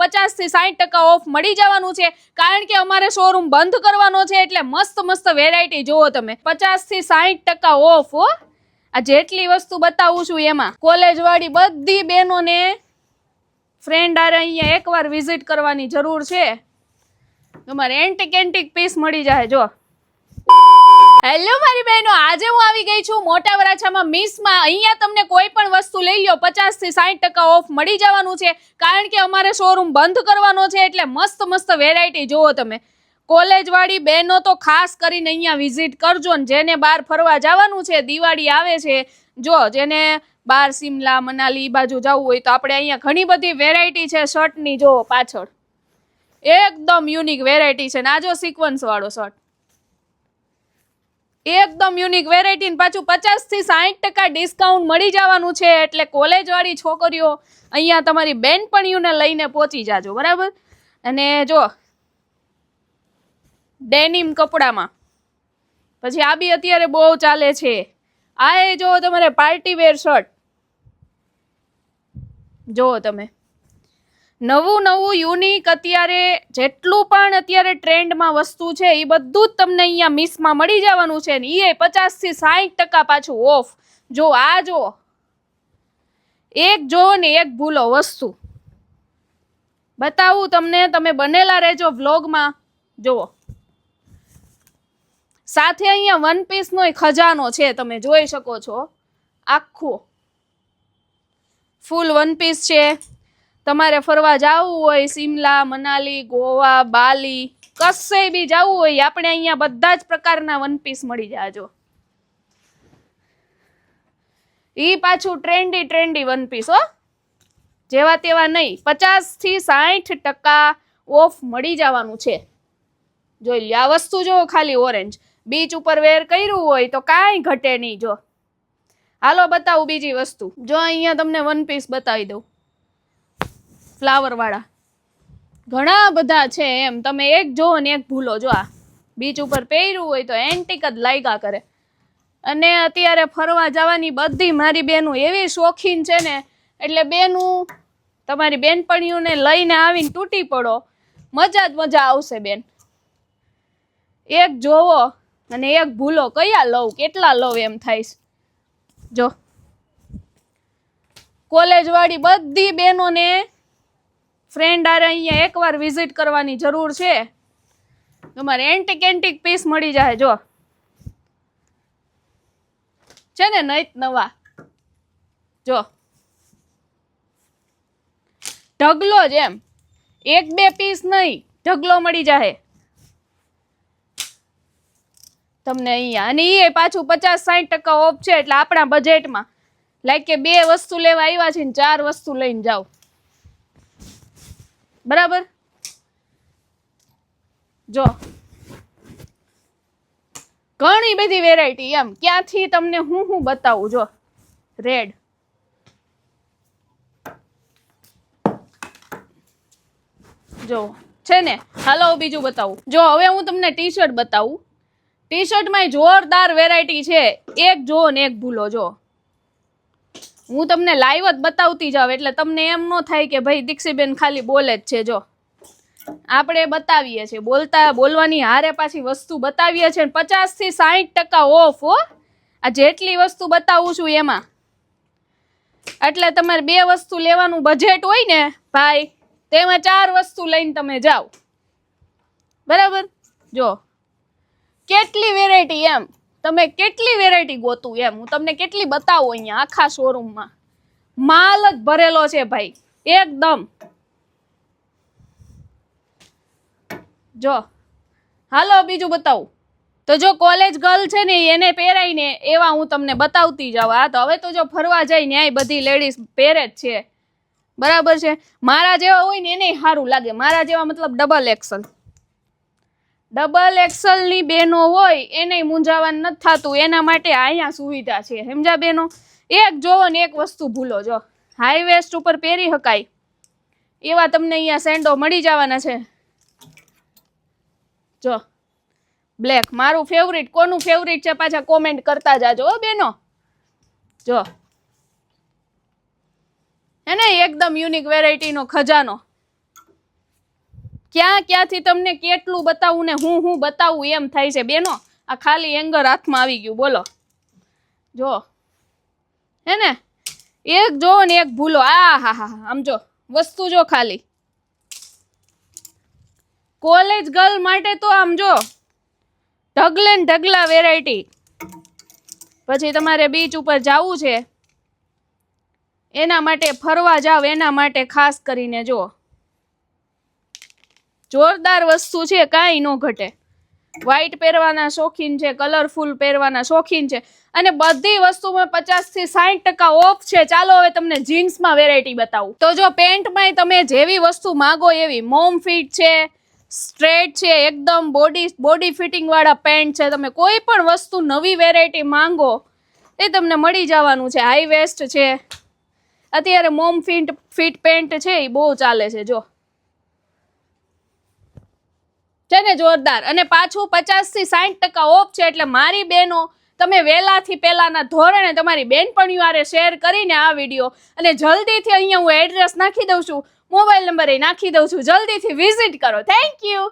પચાસથી સાઠ ટકા ઓફ મળી જવાનું છે. કારણ કે અમારે શોરૂમ બંધ કરવાનો છે એટલે મસ્ત મસ્ત વેરાયટી જુઓ તમે. પચાસથી સાઠ ટકા ઓફ આ જેટલી વસ્તુ બતાવું છું એમાં. કોલેજ વાળી બધી બહેનોને ફ્રેન્ડ આરે અહીંયા એકવાર વિઝિટ કરવાની જરૂર છે. તમારે એન્ટિક એન્ટિક પીસ મળી જાય જો હેલો મારી બહેનો, આજે હું આવી ગઈ છું મોટા વરાછામાં મિસમાં. અહીંયા તમને કોઈ પણ વસ્તુ લઈ લો પચાસથી સાઠ ટકા ઓફ મળી જવાનું છે. કારણ કે અમારે શોરૂમ બંધ કરવાનો છે, એટલે મસ્ત મસ્ત વેરાયટી જુઓ તમે. કોલેજવાળી બહેનો તો ખાસ કરીને અહીંયા વિઝિટ કરજો ને, જેને બહાર ફરવા જવાનું છે, દિવાળી આવે છે. જો, જેને બહાર સિમલા મનાલી બાજુ જવું હોય તો આપણે અહીંયા ઘણી બધી વેરાયટી છે શર્ટની, જો, પાછળ. એકદમ યુનિક વેરાયટી છે ને, આ જો સિક્વન્સ વાળો શર્ટ. એકદમ યુનિક વેરાયટી પાછું પચાસથી સાઠ ટકા ડિસ્કાઉન્ટ મળી જવાનું છે એટલે કોલેજ વાળી છોકરીઓ અહીંયા તમારી બેનપણીઓને લઈને પહોંચી જાજો, બરાબર? અને જો ડેનિમ કપડામાં. પછી આ બી અત્યારે બહુ ચાલે છે. આ એ જો તમારે પાર્ટી વેર શર્ટ જુઓ તમે. નવું નવું યુનિક અત્યારે જેટલું પણ અત્યારે ટ્રેન્ડમાં વસ્તુ છે, એ બધું જ તમને અહીંયા મિસમાં મળી જવાનું છે ને એ પચાસથી સાઠ ટકા પાછું ઓફ જો આ જો, એક જોવો ને એક ભૂલો વસ્તુ. બતાવું તમને, તમે બનેલા રહેજો વ્લોગમાં. જુઓ સાથે અહીંયા વન પીસનો ખજાનો છે, તમે જોઈ શકો છો. આખું. ફૂલ વન પીસ છે. તમારે ફરવા જવું હોય સિમલા મનાલી, ગોવા, બાલી કશે બી જવું હોય, આપણે અહીંયા બધા જ પ્રકારના વનપીસ મળી જાજો. ઈ પાછું ટ્રેન્ડી ટ્રેન્ડી વનપીસ હો. જેવા તેવા નહીં, પચાસથી સાઠ ટકા ઓફ મળી જવાનું છે. જોઈ લ્યો, આ વસ્તુ જો ખાલી ઓરેન્જ. બીચ ઉપર વેર કર્યું હોય તો કાંઈ ઘટે નહીં જો. હાલો બતાવું બીજી વસ્તુ. જો અહીંયા તમને વનપીસ બતાવી દઉં. ફ્લાવર વાળા. ઘણા બધા છે એમ. તમે એક જો ને એક ભૂલો. જો આ બીચ ઉપર પહેર્યું હોય તો એન્ટિક જ લાગ્યા કરે. અને અત્યારે ફરવા જવાની બધી મારી બેનું એવી શોખીન છે ને, એટલે બેનું તમારી બેનપણીઓને લઈને આવીને તૂટી પડો. મજા જ મજા આવશે બેન. એક જોવો અને એક ભૂલો. કયા લવ? કેટલા લવ એમ થાય જો. કોલેજવાળી બધી બહેનોને ફ્રેન્ડ આરે અહીંયા એકવાર વિઝિટ કરવાની જરૂર છે. તમારે એન્ટિક એન્ટિક પીસ મળી જાય જો છે ને નૈત નવા? જો ઢગલો જ એમ. એક બે પીસ નહીં, ઢગલો મળી જાય. તમને અહીંયા, અને એ પાછું પચાસ સાઠ ટકા ઓફ છે, એટલે આપણા બજેટમાં લાઈક કે બે વસ્તુ લેવા આવ્યા છે ને ચાર વસ્તુ લઈને જાઓ. બરાબર? જો. ઘણી બધી વેરાયટી એમ. ક્યાંથી તમને હું હું બતાવું? જો. રેડ જો. છે ને? હાલો બીજું બતાવું. જો, હવે હું તમને ટી શર્ટ બતાવું ટી શર્ટમાં જોરદાર વેરાયટી છે. એક જો ને એક ભૂલો, જો. હું તમને લાઈવ જ બતાવતી જાઉં એટલે તમને એમ ન થાય કે ભાઈ દીક્ષીબેન ખાલી બોલે જ છે, જો. આપણે બતાવીએ છીએ. બોલતા, બોલવાની હારે પાછી વસ્તુ બતાવીએ છીએ પચાસથી સાઠ ટકા ઓફ હો. આ જેટલી વસ્તુ બતાવું છું એમાં. એટલે તમારે બે વસ્તુ લેવાનું બજેટ હોય ને, ભાઈ તેમાં ચાર વસ્તુ લઈને તમે જાઓ. બરાબર? જો. કેટલી વેરાયટી એમ? તમે કેટલી વેરાયટી ગોતું એમ? હું તમને કેટલી બતાવું અહીંયા આખા શોરૂમમાં માલ જ ભરેલો છે ભાઈ. એકદમ. જો. હાલો, બીજું બતાવું. તો જો કોલેજ ગર્લ છે ને, એને પહેરાઈને એવા હું તમને બતાવતી આ તો હવે તો જો ફરવા જાય ન્યાય બધી લેડીઝ પહેરે જ છે. બરાબર છે? મારા જેવા હોય ને, એને સારું લાગે. મારા જેવા મતલબ ડબલ એક્સલ ડબલ એક્સલની બેનો હોય એને મૂંઝાવાનું નથી થતું. એના માટે અહીંયા સુવિધા છે. સમજા બેનો? એક જોવો ને એક વસ્તુ ભૂલો. જો હાઈ વેસ્ટ ઉપર પહેરી શકાય એવા તમને અહીંયા સેન્ડો મળી જવાના છે. જો બ્લેક મારું ફેવરિટ કોનું ફેવરિટ છે પાછા કોમેન્ટ કરતા જાજો, હો બેનો? જો. હે ને, એકદમ યુનિક વેરાયટીનો ખજાનો. ક્યાં ક્યાંથી તમને કેટલું બતાવું ને હું હું બતાવું એમ થાય છે બેનો? આ ખાલી એંગર હાથમાં આવી ગયું, બોલો. જો. હે ને? એક જો ને એક ભૂલો. આ હા હા આમ જો. વસ્તુ જો ખાલી. કોલેજ ગર્લ માટે તો આમ જો. ઢગલે ને ઢગલા વેરાયટી પછી તમારે બીચ ઉપર જવું છે. એના માટે ફરવા જાવ, એના માટે ખાસ કરીને જો. જોરદાર વસ્તુ છે, કાંઈ ન ઘટે. વ્હાઈટ પહેરવાના શોખીન છે કલરફુલ પહેરવાના શોખીન છે. અને બધી વસ્તુમાં પચાસથી સાઠ ટકા ઓફ છે. ચાલો હવે તમને જીન્સમાં વેરાયટી બતાવું. તો જો પેન્ટમાં તમે જેવી વસ્તુ માગો એવી, મોમ ફિટ છે, સ્ટ્રેટ છે, એકદમ બોડી બોડી ફિટિંગવાળા પેન્ટ છે, તમે કોઈ પણ વસ્તુ નવી વેરાયટી માંગો, એ તમને મળી જવાનું છે. હાઈ વેસ્ટ છે. અત્યારે મોમ ફિટ ફિટ પેન્ટ છે, એ બહુ ચાલે છે. જો છે ને જોરદાર. અને પાછું પચાસથી સાઠ ટકા ઓફ છે એટલે મારી બહેનો તમે વહેલાથી પહેલાંના ધોરણે તમારી બેનપણીઓ આરે શેર કરીને આ વીડિયો. અને જલ્દીથી અહીંયા હું એડ્રેસ નાખી દઉં છું. મોબાઈલ નંબર એ નાખી દઉં છું. જલ્દીથી વિઝિટ કરો. Thank you